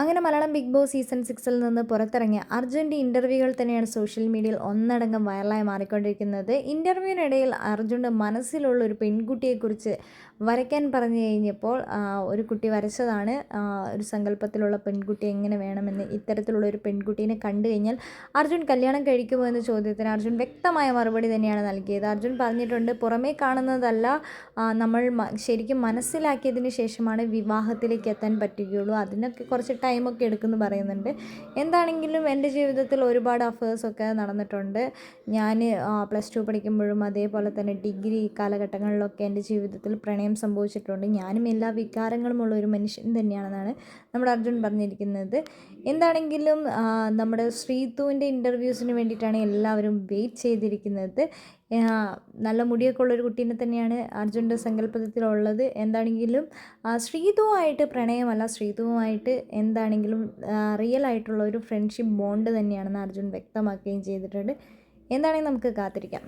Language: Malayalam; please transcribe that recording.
അങ്ങനെ മലയാളം ബിഗ് ബോസ് സീസൺ സിക്സിൽ നിന്ന് പുറത്തിറങ്ങിയ അർജുന്റെ ഇന്റർവ്യൂകൾ തന്നെയാണ് സോഷ്യൽ മീഡിയയിൽ ഒന്നടങ്കം വൈറലായി മാറിക്കൊണ്ടിരിക്കുന്നത്. ഇന്റർവ്യൂവിനിടയിൽ അർജുന്റെ മനസ്സിലുള്ള ഒരു പെൺകുട്ടിയെക്കുറിച്ച് വരയ്ക്കാൻ പറഞ്ഞു കഴിഞ്ഞപ്പോൾ ഒരു കുട്ടി വരച്ചതാണ്. ഒരു സങ്കല്പത്തിലുള്ള പെൺകുട്ടി എങ്ങനെ വേണമെന്ന് ഇത്തരത്തിലുള്ള ഒരു പെൺകുട്ടീനെ കണ്ടു കഴിഞ്ഞാൽ അർജുൻ കല്യാണം കഴിക്കുമോ എന്ന ചോദ്യത്തിന് അർജുൻ വ്യക്തമായ മറുപടി തന്നെയാണ് നൽകിയത്. അർജുൻ പറഞ്ഞിട്ടുണ്ട് പുറമേ കാണുന്നതല്ല നമ്മൾ ശരിക്കും മനസ്സിലാക്കിയതിന് ശേഷമാണ് വിവാഹത്തിലേക്ക് എത്താൻ പറ്റുകയുള്ളൂ. അതിനൊക്കെ കുറച്ച് ടൈമൊക്കെ എടുക്കുമെന്ന് പറയുന്നുണ്ട്. എന്താണെങ്കിലും എന്റെ ജീവിതത്തിൽ ഒരുപാട് അഫേഴ്സൊക്കെ നടന്നിട്ടുണ്ട്. ഞാൻ പ്ലസ് ടു പഠിക്കുമ്പോഴും അതേപോലെ തന്നെ ഡിഗ്രി കാലഘട്ടങ്ങളിലൊക്കെ എന്റെ ജീവിതത്തിൽ പ്രണയം സംഭവിച്ചിട്ടുണ്ട്. ഞാനും എല്ലാ വികാരങ്ങളുമുള്ള ഒരു മനുഷ്യൻ തന്നെയാണെന്നാണ് നമ്മുടെ അർജുൻ പറഞ്ഞിരിക്കുന്നത്. എന്താണെങ്കിലും നമ്മുടെ ശ്രീതുവിന്റെ ഇന്റർവ്യൂസിന് വേണ്ടിയിട്ടാണ് എല്ലാവരും വെയിറ്റ് ചെയ്തിരിക്കുന്നത്. നല്ല മുടിയൊക്കെ ഉള്ളൊരു കുട്ടീനെ തന്നെയാണ് അർജുന്റെ സങ്കല്പത്തിലുള്ളത്. എന്താണെങ്കിലും ശ്രീതുവായിട്ട് പ്രണയമല്ല ശ്രീതുവുമായിട്ട് എന്താണെങ്കിലും റിയൽ ആയിട്ടുള്ള ഒരു ഫ്രണ്ട്ഷിപ്പ് ബോണ്ട് തന്നെയാണെന്ന് അർജുൻ വ്യക്തമാക്കുകയും ചെയ്തിട്ടുണ്ട്. എന്താണെങ്കിലും നമുക്ക് കാത്തിരിക്കാം.